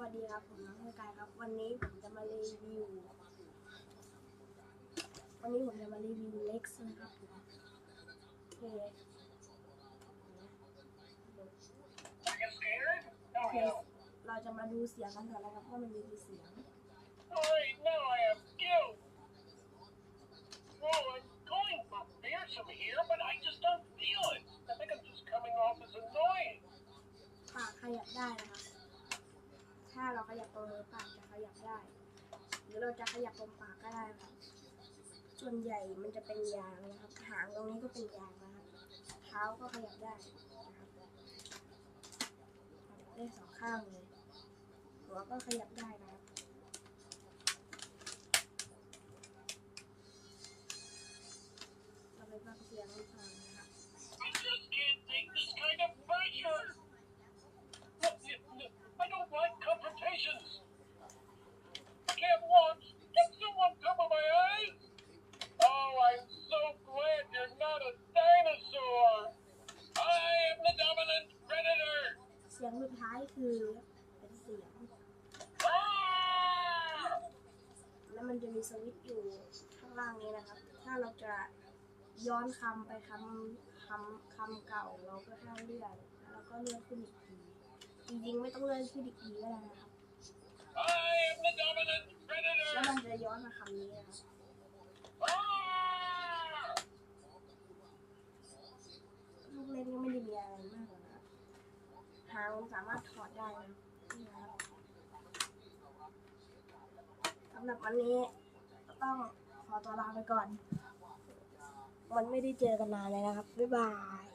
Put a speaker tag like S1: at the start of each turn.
S1: วัสดีครับ ผมน้องเมกายครับ วันนี้ผมจะมารีวิว วันนี้ผมจะมารีวิวเล็กซ์นะครับผมโอเคโอเคเราจะมาดูเสียงกันก่อนนะครับว่ามันมีกี่เสียง
S2: Alright, now I have skills. Well, I'm going for fearsome here, but I just don't feel it. I think I'm just coming off as annoying.
S1: ปากขยับได้นะครับ ถ้าเราขยับตรงนี้ปากจะขยับได้ หรือเราจะขยับตรงปากก็ได้ครับ ส่วนใหญ่มันจะเป็นยางนะครับ หางตรงนี้ก็เป็นยางนะครับ เท้าก็ขยับได้นะครับขยับได้สองข้างเลย หัวก็ขยับได้นะครับ
S2: dinosaur. I am the dominant predator.
S1: เสียงสุดท้ายคือเป็นเสียง แล้วมันจะมีสวิตช์อยู่ข้างล่างนี้นะครับ ถ้าเราจะย้อนคำไปคำคำคำเก่าเราก็แค่เลื่อนแล้วก็เลื่อนขึ้นอีกทีจริงๆไม่ต้องเลื่อนขึ้นอีกทีก็ได้นะครับ
S2: I am the dominant
S1: แล้ว
S2: predator.
S1: มันจะย้อนมาคำนี้นะครับ
S2: Ah!
S1: ลูกเล่นก็ไม่ได้มีอะไรมากหรอกนะหางสามารถถอดได้นะครับสำหรับวันนี้ต้องขอตัวลาไปก่อน มันไม่ได้เจอกันนานเลยนะครับ บ๊ายบาย